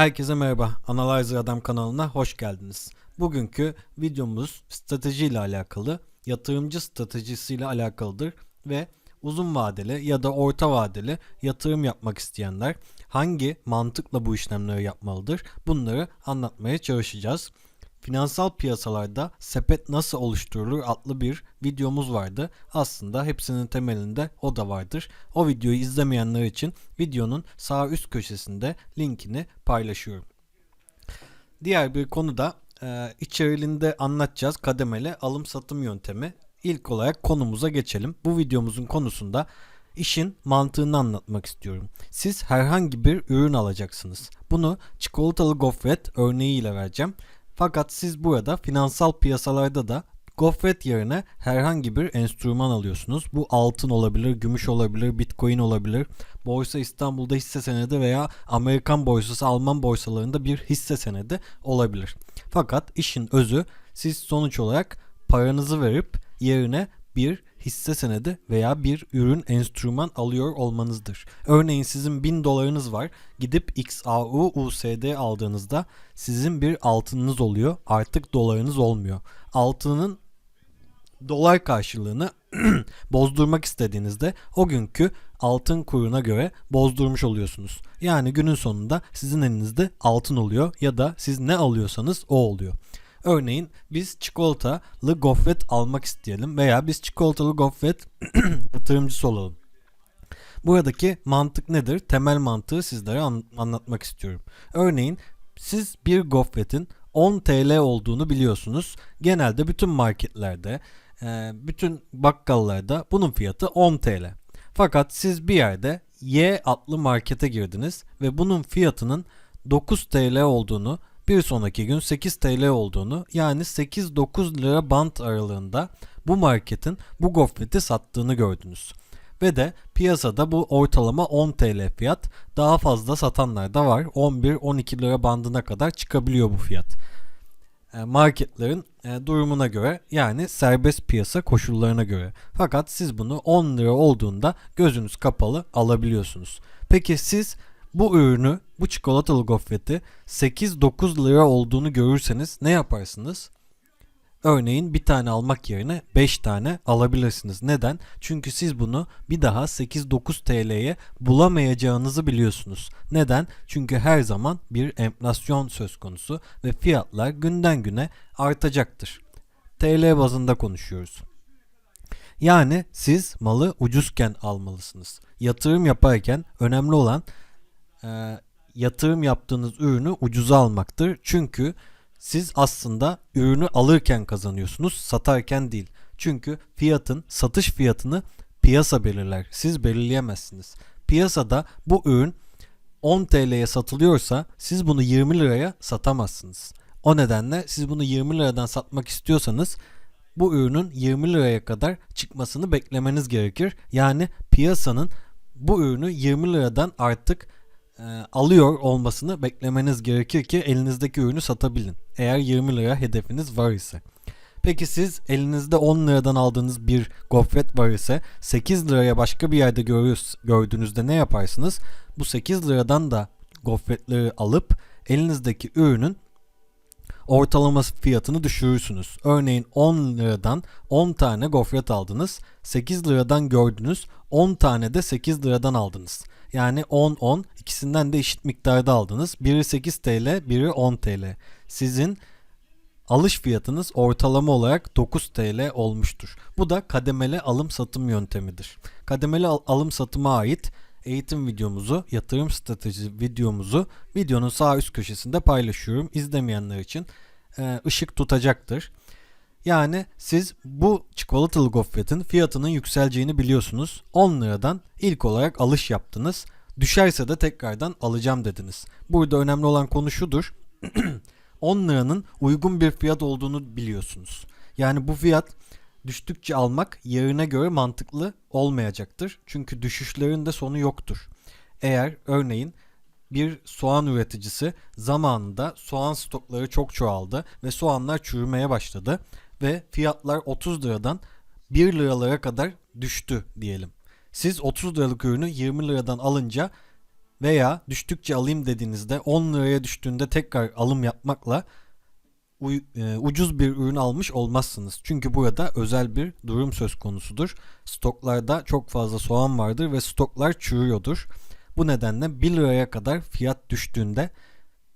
Herkese merhaba. Analyzer Adam kanalına hoş geldiniz. Bugünkü videomuz strateji ile alakalı, yatırımcı stratejisiyle alakalıdır ve uzun vadeli ya da orta vadeli yatırım yapmak isteyenler hangi mantıkla bu işlemleri yapmalıdır? Bunları anlatmaya çalışacağız. Finansal piyasalarda sepet nasıl oluşturulur adlı bir videomuz vardı. Aslında hepsinin temelinde o da vardır. O videoyu izlemeyenler için videonun sağ üst köşesinde linkini paylaşıyorum. Diğer bir konu da e, içeriğinde anlatacağız kademeli alım satım yöntemi. İlk olarak konumuza geçelim. Bu videomuzun konusunda işin mantığını anlatmak istiyorum. Siz herhangi bir ürün alacaksınız. Bunu çikolatalı gofret örneğiyle vereceğim. Fakat siz burada finansal piyasalarda da gofret yerine herhangi bir enstrüman alıyorsunuz. Bu altın olabilir, gümüş olabilir, bitcoin olabilir. Borsa İstanbul'da hisse senedi veya Amerikan borsası, Alman borsalarında bir hisse senedi olabilir. Fakat işin özü siz sonuç olarak paranızı verip yerine bir hisse senedi veya bir ürün enstrüman alıyor olmanızdır. Örneğin sizin 1000 dolarınız var. Gidip XAU USD aldığınızda sizin bir altınınız oluyor. Artık dolarınız olmuyor. Altının dolar karşılığını bozdurmak istediğinizde o günkü altın kuruna göre bozdurmuş oluyorsunuz. Yani günün sonunda sizin elinizde altın oluyor ya da siz ne alıyorsanız o oluyor. Örneğin biz çikolatalı gofret almak isteyelim veya biz çikolatalı gofret yatırımcısı olalım. Buradaki mantık nedir? Temel mantığı sizlere an- anlatmak istiyorum. Örneğin siz bir gofretin 10 TL olduğunu biliyorsunuz. Genelde bütün marketlerde, e, bütün bakkallarda bunun fiyatı 10 TL. Fakat siz bir yerde Y adlı markete girdiniz ve bunun fiyatının 9 TL olduğunu, bir sonraki gün 8 TL olduğunu yani 8-9 lira bant aralığında bu marketin bu gofreti sattığını gördünüz. Ve de piyasada bu ortalama 10 TL fiyat daha fazla satanlar da var. 11-12 lira bandına kadar çıkabiliyor bu fiyat. E, Marketlerin e, durumuna göre yani serbest piyasa koşullarına göre. Fakat siz bunu 10 lira olduğunda gözünüz kapalı alabiliyorsunuz. Peki siz bu ürünü, bu çikolatalı gofreti 8-9 lira olduğunu görürseniz ne yaparsınız? Örneğin bir tane almak yerine 5 tane alabilirsiniz. Neden? Çünkü siz bunu bir daha 8-9 TL'ye bulamayacağınızı biliyorsunuz. Neden? Çünkü her zaman bir enflasyon söz konusu ve fiyatlar günden güne artacaktır. TL bazında konuşuyoruz. Yani siz malı ucuzken almalısınız. Yatırım yaparken önemli olan e, yatırım yaptığınız ürünü ucuza almaktır. Çünkü siz aslında ürünü alırken kazanıyorsunuz, satarken değil. Çünkü fiyatın, satış fiyatını piyasa belirler. Siz belirleyemezsiniz. Piyasada bu ürün 10 TL'ye satılıyorsa siz bunu 20 liraya satamazsınız. O nedenle siz bunu 20 liradan satmak istiyorsanız bu ürünün 20 liraya kadar çıkmasını beklemeniz gerekir. Yani piyasanın bu ürünü 20 liradan artık e, alıyor olmasını beklemeniz gerekir ki elinizdeki ürünü satabilin. Eğer 20 lira hedefiniz var ise. Peki siz elinizde 10 liradan aldığınız bir gofret var ise 8 liraya başka bir yerde görüyoruz, gördüğünüzde ne yaparsınız? Bu 8 liradan da gofretleri alıp elinizdeki ürünün ortalama fiyatını düşürürsünüz. Örneğin 10 liradan 10 tane gofret aldınız. 8 liradan gördünüz. 10 tane de 8 liradan aldınız. Yani 10-10 ikisinden de eşit miktarda aldınız. Biri 8 TL, biri 10 TL. Sizin alış fiyatınız ortalama olarak 9 TL olmuştur. Bu da kademeli alım satım yöntemidir. Kademeli al- alım satıma ait eğitim videomuzu, yatırım strateji videomuzu videonun sağ üst köşesinde paylaşıyorum. İzlemeyenler için e, ışık tutacaktır. Yani siz bu çikolatalı gofretin fiyatının yükseleceğini biliyorsunuz. 10 liradan ilk olarak alış yaptınız. Düşerse de tekrardan alacağım dediniz. Burada önemli olan konu şudur. 10 liranın uygun bir fiyat olduğunu biliyorsunuz. Yani bu fiyat düştükçe almak yerine göre mantıklı olmayacaktır. Çünkü düşüşlerin de sonu yoktur. Eğer örneğin bir soğan üreticisi zamanında soğan stokları çok çoğaldı ve soğanlar çürümeye başladı ve fiyatlar 30 liradan 1 liralara kadar düştü diyelim. Siz 30 liralık ürünü 20 liradan alınca veya düştükçe alayım dediğinizde 10 liraya düştüğünde tekrar alım yapmakla e, ucuz bir ürün almış olmazsınız. Çünkü burada özel bir durum söz konusudur. Stoklarda çok fazla soğan vardır ve stoklar çürüyordur. Bu nedenle 1 liraya kadar fiyat düştüğünde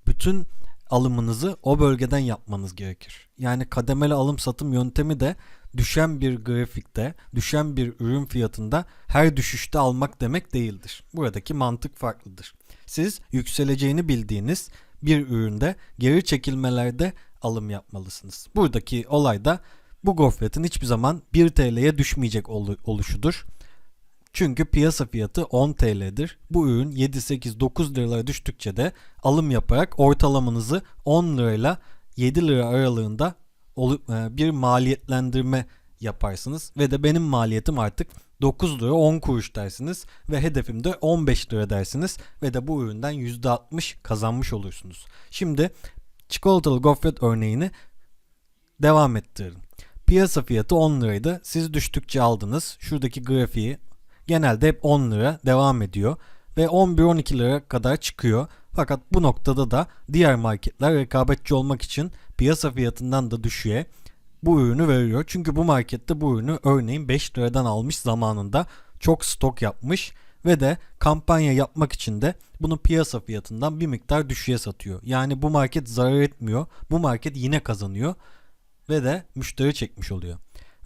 bütün alımınızı o bölgeden yapmanız gerekir. Yani kademeli alım satım yöntemi de düşen bir grafikte, düşen bir ürün fiyatında her düşüşte almak demek değildir. Buradaki mantık farklıdır. Siz yükseleceğini bildiğiniz bir üründe geri çekilmelerde alım yapmalısınız. Buradaki olay da bu gofretin hiçbir zaman 1 TL'ye düşmeyecek olu- oluşudur. Çünkü piyasa fiyatı 10 TL'dir. Bu ürün 7, 8, 9 liralara düştükçe de alım yaparak ortalamanızı 10 lirayla 7 lira aralığında e, bir maliyetlendirme yaparsınız. Ve de benim maliyetim artık 9 lira 10 kuruş dersiniz ve hedefim de 15 lira dersiniz ve de bu üründen %60 kazanmış olursunuz. Şimdi çikolatalı gofret örneğini devam ettirelim. Piyasa fiyatı 10 liraydı. Siz düştükçe aldınız. Şuradaki grafiği genelde hep 10 lira devam ediyor ve 11-12 lira kadar çıkıyor. Fakat bu noktada da diğer marketler rekabetçi olmak için piyasa fiyatından da düşüğe bu ürünü veriyor. Çünkü bu markette bu ürünü örneğin 5 liradan almış zamanında çok stok yapmış ve de kampanya yapmak için de bunu piyasa fiyatından bir miktar düşüğe satıyor. Yani bu market zarar etmiyor. Bu market yine kazanıyor ve de müşteri çekmiş oluyor.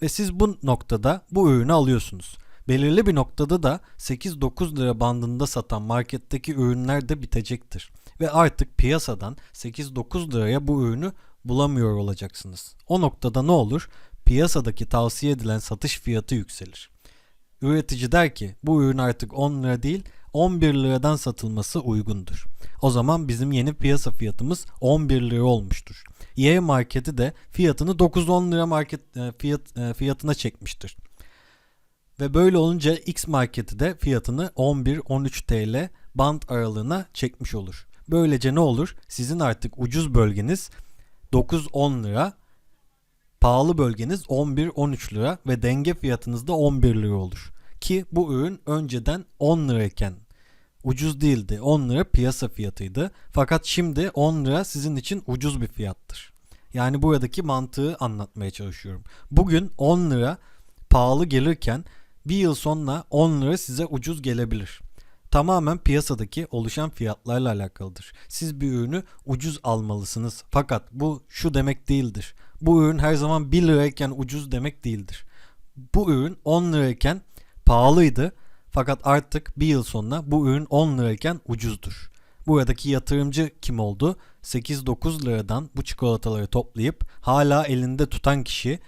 Ve siz bu noktada bu ürünü alıyorsunuz. Belirli bir noktada da 8-9 lira bandında satan marketteki ürünler de bitecektir. Ve artık piyasadan 8-9 liraya bu ürünü bulamıyor olacaksınız. O noktada ne olur? Piyasadaki tavsiye edilen satış fiyatı yükselir. Üretici der ki bu ürün artık 10 lira değil 11 liradan satılması uygundur. O zaman bizim yeni piyasa fiyatımız 11 lira olmuştur. Y marketi de fiyatını 9-10 lira market e, fiyat e, fiyatına çekmiştir. Ve böyle olunca X marketi de fiyatını 11-13 TL band aralığına çekmiş olur. Böylece ne olur? Sizin artık ucuz bölgeniz 9-10 lira, pahalı bölgeniz 11-13 lira ve denge fiyatınız da 11 lira olur. Ki bu ürün önceden 10 lirayken ucuz değildi. 10 lira piyasa fiyatıydı. Fakat şimdi 10 lira sizin için ucuz bir fiyattır. Yani buradaki mantığı anlatmaya çalışıyorum. Bugün 10 lira pahalı gelirken bir yıl sonra 10 lira size ucuz gelebilir. Tamamen piyasadaki oluşan fiyatlarla alakalıdır. Siz bir ürünü ucuz almalısınız. Fakat bu şu demek değildir. Bu ürün her zaman 1 lirayken ucuz demek değildir. Bu ürün 10 lirayken pahalıydı. Fakat artık bir yıl sonra bu ürün 10 lirayken ucuzdur. Buradaki yatırımcı kim oldu? 8-9 liradan bu çikolataları toplayıp hala elinde tutan kişi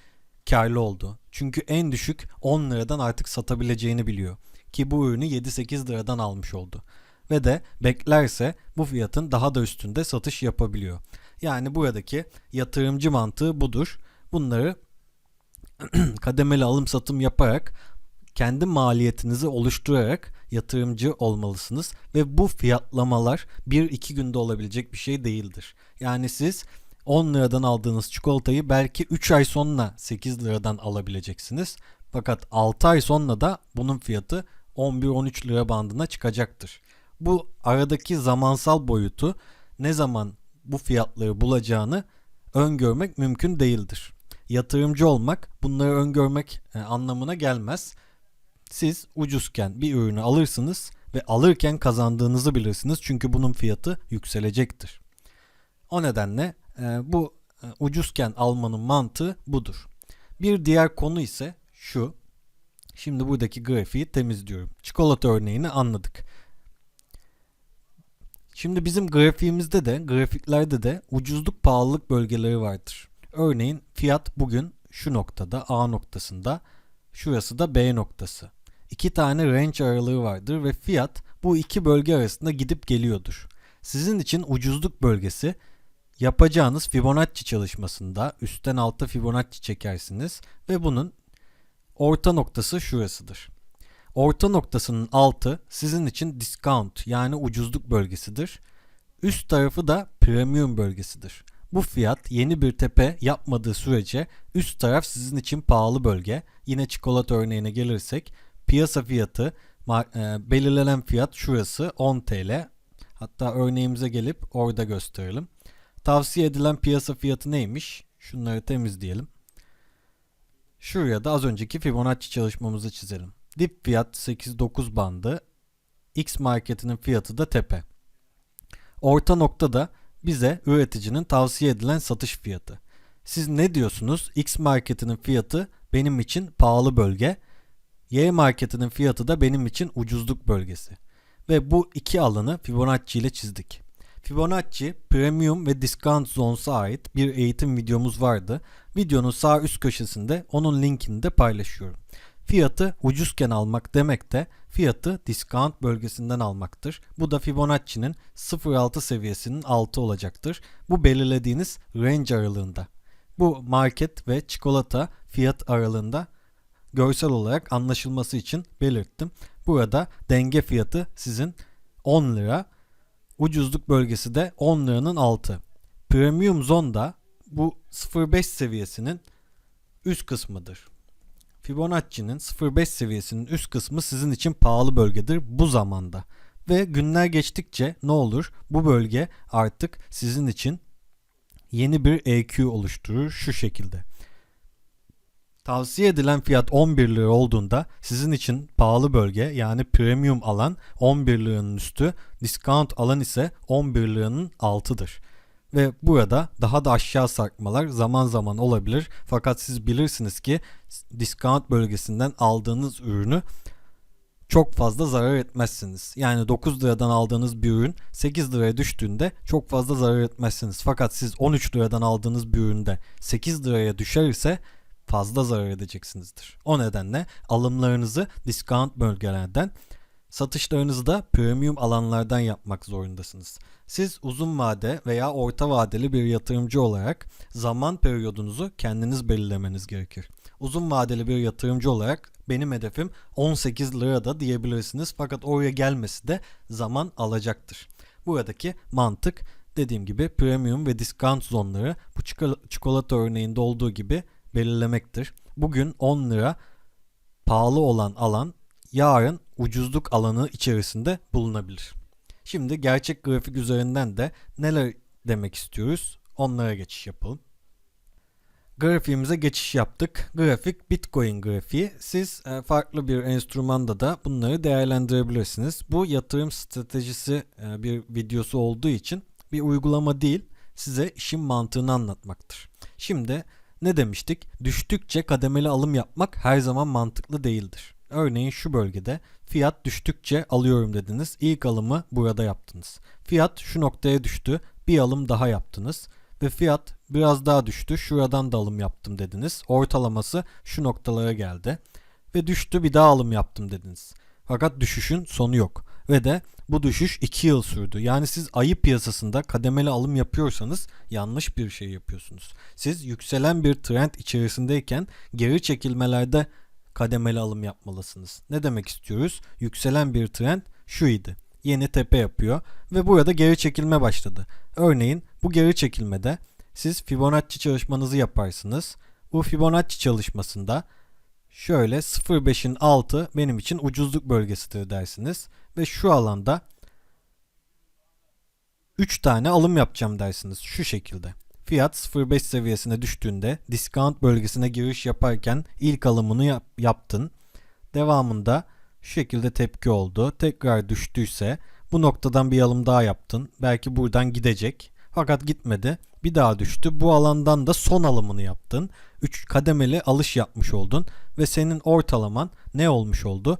karlı oldu. Çünkü en düşük 10 liradan artık satabileceğini biliyor. Ki bu ürünü 7-8 liradan almış oldu. Ve de beklerse bu fiyatın daha da üstünde satış yapabiliyor. Yani buradaki yatırımcı mantığı budur. Bunları kademeli alım satım yaparak kendi maliyetinizi oluşturarak yatırımcı olmalısınız ve bu fiyatlamalar 1-2 günde olabilecek bir şey değildir. Yani siz 10 liradan aldığınız çikolatayı belki 3 ay sonra 8 liradan alabileceksiniz. Fakat 6 ay sonra da bunun fiyatı 11-13 lira bandına çıkacaktır. Bu aradaki zamansal boyutu ne zaman bu fiyatları bulacağını öngörmek mümkün değildir. Yatırımcı olmak bunları öngörmek e, anlamına gelmez. Siz ucuzken bir ürünü alırsınız ve alırken kazandığınızı bilirsiniz çünkü bunun fiyatı yükselecektir. O nedenle bu e, ucuzken almanın mantığı budur. Bir diğer konu ise şu. Şimdi buradaki grafiği temizliyorum. Çikolata örneğini anladık. Şimdi bizim grafiğimizde de grafiklerde de ucuzluk pahalılık bölgeleri vardır. Örneğin fiyat bugün şu noktada A noktasında şurası da B noktası. İki tane range aralığı vardır ve fiyat bu iki bölge arasında gidip geliyordur. Sizin için ucuzluk bölgesi yapacağınız Fibonacci çalışmasında üstten alta Fibonacci çekersiniz ve bunun orta noktası şurasıdır. Orta noktasının altı sizin için discount yani ucuzluk bölgesidir. Üst tarafı da premium bölgesidir. Bu fiyat yeni bir tepe yapmadığı sürece üst taraf sizin için pahalı bölge. Yine çikolata örneğine gelirsek piyasa fiyatı e, belirlenen fiyat şurası 10 TL. Hatta örneğimize gelip orada gösterelim. Tavsiye edilen piyasa fiyatı neymiş? Şunları temizleyelim. Şuraya da az önceki Fibonacci çalışmamızı çizelim. Dip fiyat 8-9 bandı. X marketinin fiyatı da tepe. Orta nokta da bize üreticinin tavsiye edilen satış fiyatı. Siz ne diyorsunuz? X marketinin fiyatı benim için pahalı bölge. Y marketinin fiyatı da benim için ucuzluk bölgesi. Ve bu iki alanı Fibonacci ile çizdik. Fibonacci, Premium ve Discount Zones'a ait bir eğitim videomuz vardı. Videonun sağ üst köşesinde onun linkini de paylaşıyorum. Fiyatı ucuzken almak demek de fiyatı discount bölgesinden almaktır. Bu da Fibonacci'nin 0.6 seviyesinin altı olacaktır. Bu belirlediğiniz range aralığında. Bu market ve çikolata fiyat aralığında görsel olarak anlaşılması için belirttim. Burada denge fiyatı sizin 10 lira, ucuzluk bölgesi de 10 liranın altı. Premium Zone'da bu 0.5 seviyesinin üst kısmıdır. Fibonacci'nin 0.5 seviyesinin üst kısmı sizin için pahalı bölgedir bu zamanda. Ve günler geçtikçe ne olur? Bu bölge artık sizin için yeni bir EQ oluşturur şu şekilde. Tavsiye edilen fiyat 11 lira olduğunda sizin için pahalı bölge yani premium alan 11 liranın üstü, discount alan ise 11 liranın altıdır. Ve burada daha da aşağı sarkmalar zaman zaman olabilir. Fakat siz bilirsiniz ki discount bölgesinden aldığınız ürünü çok fazla zarar etmezsiniz. Yani 9 liradan aldığınız bir ürün 8 liraya düştüğünde çok fazla zarar etmezsiniz. Fakat siz 13 liradan aldığınız bir üründe 8 liraya düşer ise fazla zarar edeceksinizdir. O nedenle alımlarınızı discount bölgelerden, satışlarınızı da premium alanlardan yapmak zorundasınız. Siz uzun vade veya orta vadeli bir yatırımcı olarak zaman periyodunuzu kendiniz belirlemeniz gerekir. Uzun vadeli bir yatırımcı olarak benim hedefim 18 lira da diyebilirsiniz fakat oraya gelmesi de zaman alacaktır. Buradaki mantık dediğim gibi premium ve discount zonları bu çikolata örneğinde olduğu gibi belirlemektir. Bugün 10 lira pahalı olan alan yarın ucuzluk alanı içerisinde bulunabilir. Şimdi gerçek grafik üzerinden de neler demek istiyoruz onlara geçiş yapalım. Grafiğimize geçiş yaptık. Grafik Bitcoin grafiği. Siz e, farklı bir enstrümanda da bunları değerlendirebilirsiniz. Bu yatırım stratejisi e, bir videosu olduğu için bir uygulama değil, size işin mantığını anlatmaktır. Şimdi ne demiştik? Düştükçe kademeli alım yapmak her zaman mantıklı değildir. Örneğin şu bölgede fiyat düştükçe alıyorum dediniz. İlk alımı burada yaptınız. Fiyat şu noktaya düştü. Bir alım daha yaptınız. Ve fiyat biraz daha düştü. Şuradan da alım yaptım dediniz. Ortalaması şu noktalara geldi. Ve düştü bir daha alım yaptım dediniz. Fakat düşüşün sonu yok. Ve de bu düşüş 2 yıl sürdü. Yani siz ayı piyasasında kademeli alım yapıyorsanız yanlış bir şey yapıyorsunuz. Siz yükselen bir trend içerisindeyken geri çekilmelerde kademeli alım yapmalısınız. Ne demek istiyoruz? Yükselen bir trend şu idi. Yeni tepe yapıyor ve burada geri çekilme başladı. Örneğin bu geri çekilmede siz Fibonacci çalışmanızı yaparsınız. Bu Fibonacci çalışmasında şöyle 0.5'in altı benim için ucuzluk bölgesidir dersiniz. Ve şu alanda 3 tane alım yapacağım dersiniz şu şekilde. Fiyat 0.5 seviyesine düştüğünde discount bölgesine giriş yaparken ilk alımını yap, yaptın. Devamında şu şekilde tepki oldu. Tekrar düştüyse bu noktadan bir alım daha yaptın. Belki buradan gidecek. Fakat gitmedi. Bir daha düştü. Bu alandan da son alımını yaptın. 3 kademeli alış yapmış oldun ve senin ortalaman ne olmuş oldu?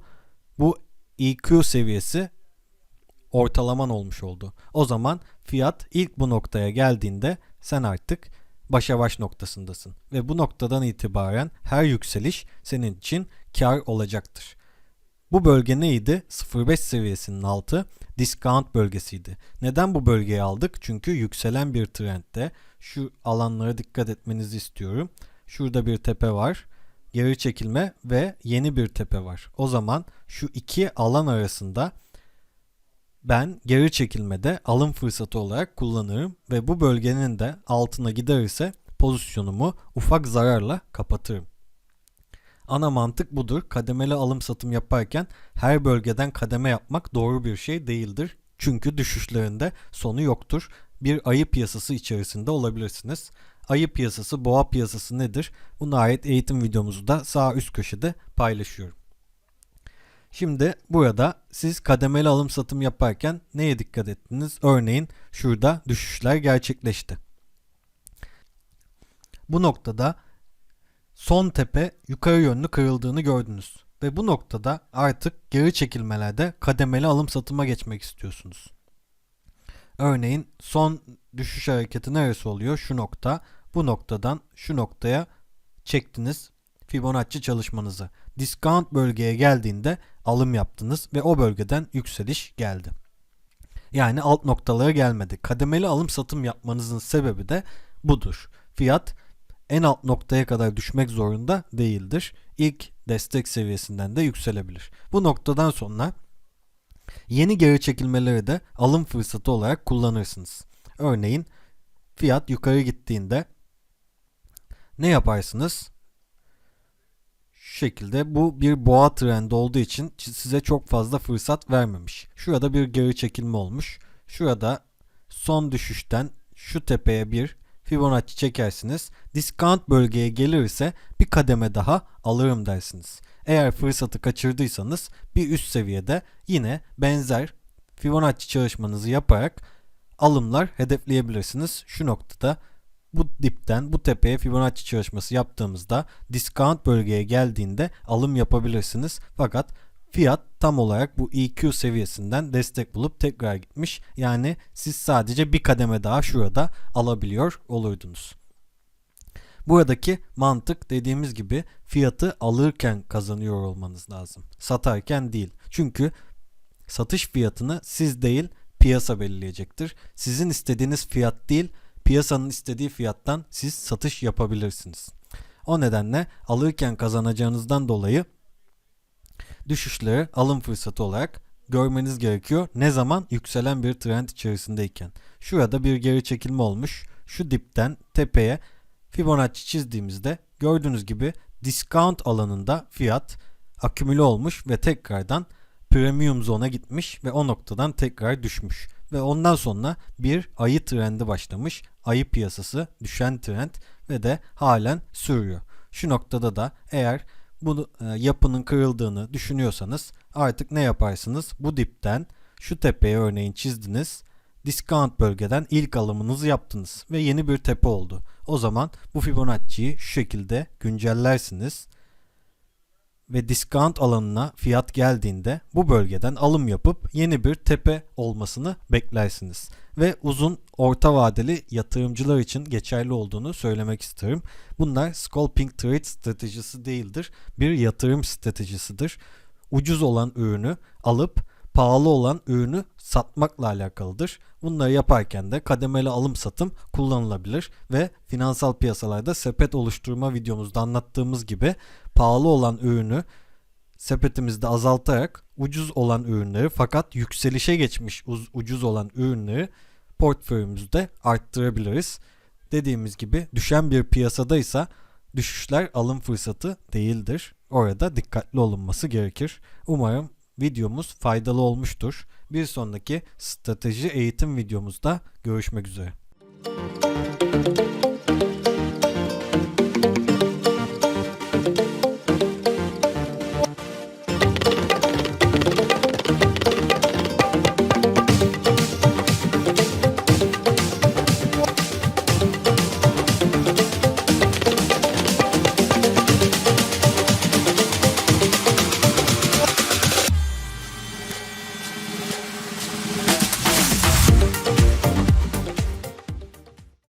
Bu EQ seviyesi ortalaman olmuş oldu. O zaman fiyat ilk bu noktaya geldiğinde sen artık başa baş noktasındasın ve bu noktadan itibaren her yükseliş senin için kar olacaktır. Bu bölge neydi? 0.5 seviyesinin altı discount bölgesiydi. Neden bu bölgeyi aldık? Çünkü yükselen bir trendde şu alanlara dikkat etmenizi istiyorum. Şurada bir tepe var. Geri çekilme ve yeni bir tepe var. O zaman şu iki alan arasında ben geri çekilmede alım fırsatı olarak kullanırım ve bu bölgenin de altına gider ise pozisyonumu ufak zararla kapatırım. Ana mantık budur. Kademeli alım satım yaparken her bölgeden kademe yapmak doğru bir şey değildir. Çünkü düşüşlerinde sonu yoktur. Bir ayı piyasası içerisinde olabilirsiniz. Ayı piyasası, boğa piyasası nedir? Buna ait eğitim videomuzu da sağ üst köşede paylaşıyorum. Şimdi burada siz kademeli alım satım yaparken neye dikkat ettiniz? Örneğin şurada düşüşler gerçekleşti. Bu noktada son tepe yukarı yönlü kırıldığını gördünüz. Ve bu noktada artık geri çekilmelerde kademeli alım satıma geçmek istiyorsunuz. Örneğin son düşüş hareketi neresi oluyor? Şu nokta. Bu noktadan şu noktaya çektiniz Fibonacci çalışmanızı. Discount bölgeye geldiğinde alım yaptınız ve o bölgeden yükseliş geldi. Yani alt noktalara gelmedi. Kademeli alım satım yapmanızın sebebi de budur. Fiyat en alt noktaya kadar düşmek zorunda değildir. İlk destek seviyesinden de yükselebilir. Bu noktadan sonra yeni geri çekilmeleri de alım fırsatı olarak kullanırsınız. Örneğin fiyat yukarı gittiğinde ne yaparsınız? Şu şekilde bu bir boğa trendi olduğu için size çok fazla fırsat vermemiş. Şurada bir geri çekilme olmuş. Şurada son düşüşten şu tepeye bir Fibonacci çekersiniz. Discount bölgeye gelirse bir kademe daha alırım dersiniz. Eğer fırsatı kaçırdıysanız bir üst seviyede yine benzer Fibonacci çalışmanızı yaparak alımlar hedefleyebilirsiniz. Şu noktada bu dipten bu tepeye Fibonacci çalışması yaptığımızda discount bölgeye geldiğinde alım yapabilirsiniz. Fakat fiyat tam olarak bu EQ seviyesinden destek bulup tekrar gitmiş. Yani siz sadece bir kademe daha şurada alabiliyor olurdunuz. Buradaki mantık dediğimiz gibi fiyatı alırken kazanıyor olmanız lazım. Satarken değil. Çünkü satış fiyatını siz değil piyasa belirleyecektir. Sizin istediğiniz fiyat değil piyasanın istediği fiyattan siz satış yapabilirsiniz. O nedenle alırken kazanacağınızdan dolayı düşüşleri alım fırsatı olarak görmeniz gerekiyor. Ne zaman yükselen bir trend içerisindeyken. Şurada bir geri çekilme olmuş. Şu dipten tepeye Fibonacci çizdiğimizde gördüğünüz gibi discount alanında fiyat akümüle olmuş ve tekrardan premium zona gitmiş ve o noktadan tekrar düşmüş. Ve ondan sonra bir ayı trendi başlamış. Ayı piyasası düşen trend ve de halen sürüyor. Şu noktada da eğer bu e, yapının kırıldığını düşünüyorsanız artık ne yaparsınız? Bu dipten şu tepeye örneğin çizdiniz. Discount bölgeden ilk alımınızı yaptınız ve yeni bir tepe oldu. O zaman bu Fibonacci'yi şu şekilde güncellersiniz ve discount alanına fiyat geldiğinde bu bölgeden alım yapıp yeni bir tepe olmasını beklersiniz. Ve uzun orta vadeli yatırımcılar için geçerli olduğunu söylemek isterim. Bunlar scalping trade stratejisi değildir. Bir yatırım stratejisidir. Ucuz olan ürünü alıp pahalı olan ürünü satmakla alakalıdır. Bunları yaparken de kademeli alım satım kullanılabilir ve finansal piyasalarda sepet oluşturma videomuzda anlattığımız gibi pahalı olan ürünü sepetimizde azaltarak ucuz olan ürünleri fakat yükselişe geçmiş ucuz olan ürünleri portföyümüzde arttırabiliriz. Dediğimiz gibi düşen bir piyasadaysa düşüşler alım fırsatı değildir. Orada dikkatli olunması gerekir. Umarım videomuz faydalı olmuştur. Bir sonraki strateji eğitim videomuzda görüşmek üzere.